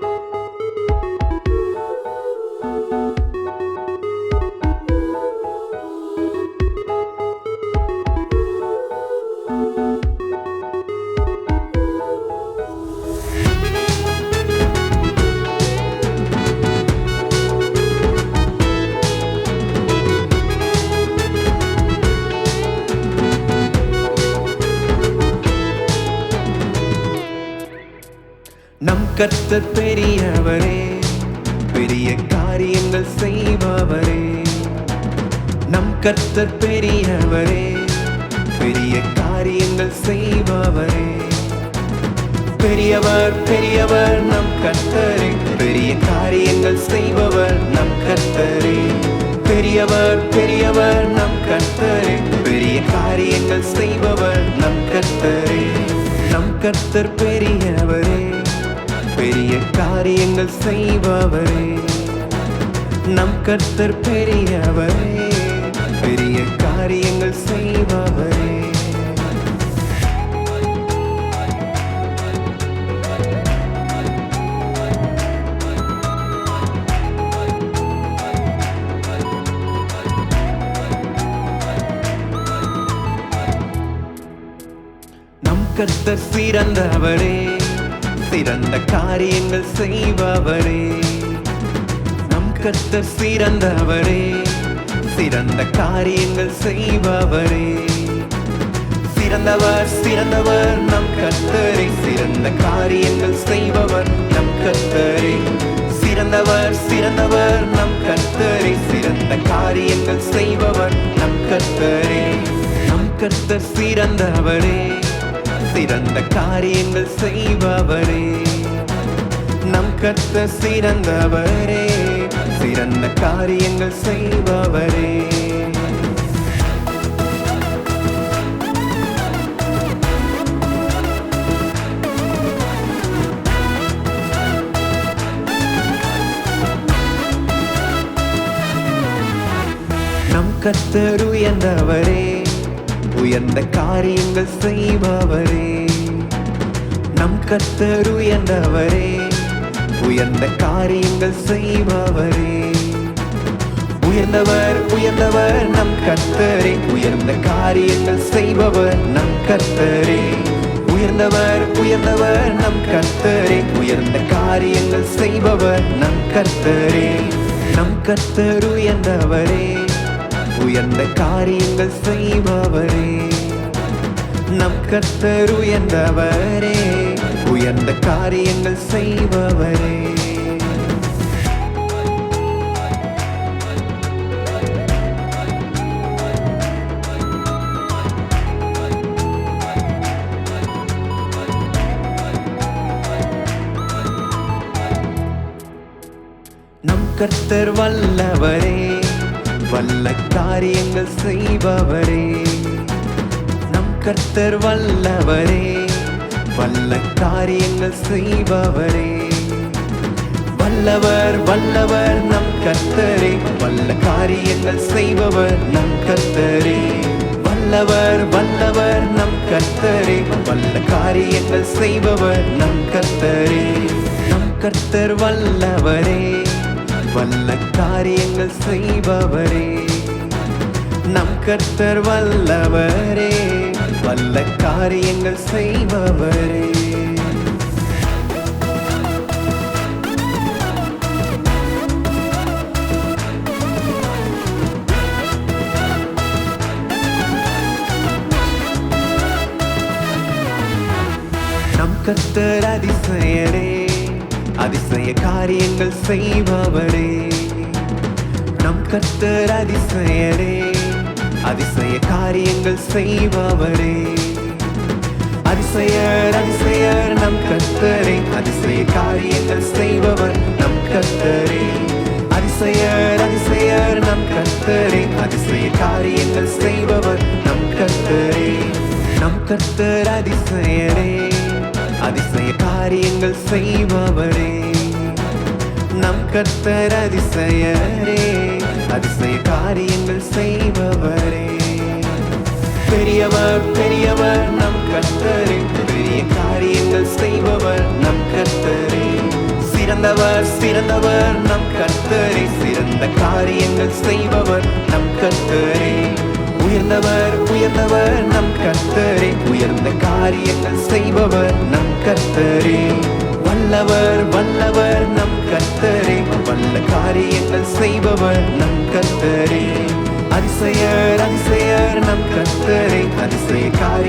நம் கர்த்தர் பெரியவரே பெரிய காரியங்கள் செய்பவரே. நம் கர்த்தர் பெரியவரே பெரிய காரியங்கள் செய்பவரே. பெரியவர் பெரியவர் நம் கர்த்தரே. பெரிய காரியங்கள் செய்பவர் நம் கர்த்தரே. பெரியவர் பெரியவர் நம் கர்த்தரே. பெரிய காரியங்கள் செய்பவர் நம் கர்த்தரே. நம் கர்த்தர் பெரியவரே. காரியங்கள் செய்பவரே. நம் கர்த்தர் பெரியவரே. பெரிய காரியங்கள் செய்பவரே. நம் கர்த்தர் சிறந்தவரே. சிறந்த காரியங்கள் செய்பவரே. நம் கத்தர் சிறந்தவரே. சிறந்த காரியங்கள் செய்பவரே. சிறந்தவர் சிறந்தவர் நம் கத்தரே சிறந்த காரியங்கள் செய்பவர் நம் கத்தரே சிறந்தவர் சிறந்தவர் நம் கத்தரே சிறந்த காரியங்கள் செய்பவர் நம் கத்தரே நம் கத்தர் சிறந்தவரே. சிறந்த காரியங்கள் செய்பவரே. நம் கத்த சிறந்தவரே. சிறந்த காரியங்கள் செய்பவரே. நம் கர்த்தர் உயர்ந்தவரே. உயர்ந்த காரியங்கள் செய்பவரே. நம் கர்த்தர் உயர்ந்தவரே. உயர்ந்த காரியங்கள் செய்பவரே. உயர்ந்தவர் உயர்ந்தவர் நம் கத்தரே உயர்ந்த காரியங்கள் செய்பவர் நம் கத்தரே உயர்ந்தவர் உயர்ந்தவர் நம் கத்தரே உயர்ந்த காரியங்கள் செய்பவர் நம் கத்தரே நம் கர்த்தர் உயர்ந்தவரே. உயர்ந்த காரியங்கள் செய்பவர் நம் கர்த்தர் உயர்ந்தவரே உயர்ந்த காரியங்கள் செய்பவரே. நம் கர்த்தர் வல்லவரே வல்ல காரியங்கள் செய்பவரே. கர்த்தர் வல்லவரே வல்ல காரியங்கள் செய்பவரே. வல்லவர் வல்லவர் நம் கர்த்தரே வல்ல காரியங்கள் செய்பவர் நம் கர்த்தரே. வல்லவர் வல்லவர் நம் கர்த்தரே வல்ல காரியங்கள் செய்பவர் நம் கர்த்தரே. நம் கர்த்தர் வல்லவரே வல்ல காரியங்கள் செய்பவரே. நம் கர்த்தர் வல்லவரே. வல்ல காரியங்கள் செய்பவரே. நம் கத்தர் அதிசயரே அதிசய காரியங்கள் செய்பவரே. நம் கத்தர் அதிசயரே. அதிசய காரியங்கள் செய்பவரே. அதிசயர் அதிசயர் நம் கத்தரே அதிசய காரியங்கள் செய்பவர் நம் கத்தரே அதிசயர் அதிசயர் நம் கத்தரே அதிசய காரியங்கள் செய்பவர் நம் கத்தரே நம் கத்தர் அதிசயரே. அதிசய காரியங்கள் செய்பவரே. நம் கத்தர் அதிசயரே. அதிசய காரியங்கள் செய்பவரே. பெரியவர் பெரியவர் நம் கர்த்தரே. பெரிய காரியங்கள் செய்பவர் நம் கர்த்தரே. சிறந்தவர் சிறந்தவர் நம் கர்த்தரே. சிறந்த காரியங்கள் செய்பவர் நம் கர்த்தரே. உயர்ந்தவர் உயர்ந்தவர் நம் கர்த்தரே. உயர்ந்த காரியங்கள் செய்பவர் நம் கர்த்தரே. வல்லவர் வல்லவர் நம் கர்த்தரே. வல்ல காரியங்கள் செய்பவர் நம் கத்தரே. அதிசயர் அதிசயர் நம் கர்த்தரே அதிசய கால